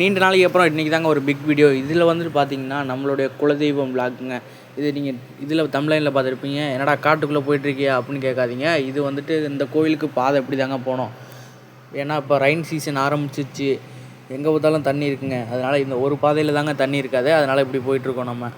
நீண்ட நாளைக்கு அப்புறம் இன்றைக்கி தாங்க ஒரு பிக் வீடியோ இதில் வந்துட்டு பார்த்தீங்கன்னா நம்மளுடைய குலதெய்வம் விளாக்குங்க இது நீங்கள் இதில் தமிழ்லைனில் பார்த்துருப்பீங்க. என்னடா காட்டுக்குள்ளே போயிட்டுருக்கியா? அப்படின்னு கேட்காதீங்க. இது வந்துட்டு இந்த கோவிலுக்கு பாதை எப்படி தாங்க போனோம். ஏன்னா இப்போ ரைன் சீசன் ஆரம்பிச்சிச்சு எங்கே பார்த்தாலும் தண்ணி இருக்குங்க. அதனால் இந்த ஒரு பாதையில் தாங்க தண்ணி இருக்காது. அதனால் இப்படி போயிட்டுருக்கோம் நம்ம.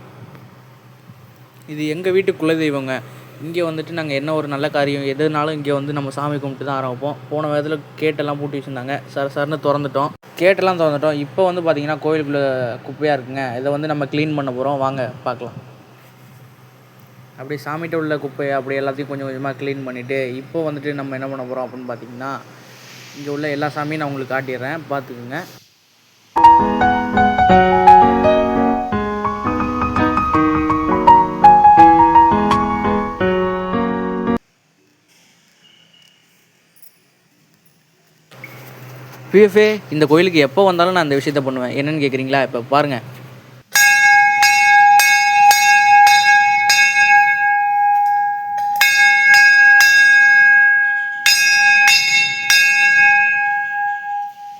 இது எங்கள் வீட்டு குலதெய்வங்க. இங்கே வந்துட்டு நாங்கள் என்ன ஒரு நல்ல காரியம் எதுனாலும் இங்கே வந்து நம்ம சாமி கும்பிட்டு தான் ஆரம்பிப்போம். போன விதத்தில் கேட்டெல்லாம் பூட்டி வச்சுருந்தாங்க. சர சரன்னு திறந்துட்டோம். கேட்டெல்லாம் திறந்துட்டோம். இப்போ வந்து பார்த்திங்கன்னா கோயிலுக்குள்ளே குப்பையாக இருக்குங்க. இதை வந்து நம்ம க்ளீன் பண்ண போகிறோம் வாங்க பார்க்கலாம். அப்படியே சாமிகிட்ட உள்ள குப்பையை அப்படி எல்லாத்தையும் கொஞ்சம் கொஞ்சமாக க்ளீன் பண்ணிவிட்டு இப்போ வந்துட்டு நம்ம என்ன பண்ண போகிறோம் அப்படின்னு பார்த்தீங்கன்னா இங்கே உள்ள எல்லா சாமியும் நான் உங்களுக்கு காட்டிடுறேன். பார்த்துக்குங்க. பிஎஃப்ஏ இந்த கோயிலுக்கு எப்போ வந்தாலும் நான் இந்த விஷயத்த பண்ணுவேன். என்னன்னு கேட்குறீங்களா இப்போ பாருங்கள்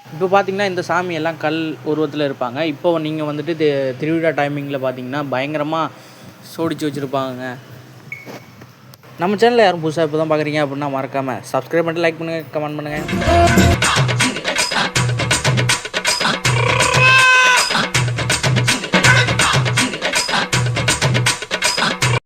இப்போ பார்த்தீங்கன்னா இந்த சாமி எல்லாம் கல் உருவத்தில் இருப்பாங்க. இப்போ நீங்கள் வந்துட்டு திருவிழா டைமிங்கில் பார்த்தீங்கன்னா பயங்கரமாக சோடிச்சு வச்சுருப்பாங்க நம்ம சேனலில் யாரும் புதுசாக இப்போ தான் பார்க்குறீங்க அப்படின்னா மறக்காமல் சப்ஸ்கிரைப் பண்ணிட்டு லைக் பண்ணுங்கள் கமெண்ட் பண்ணுங்கள்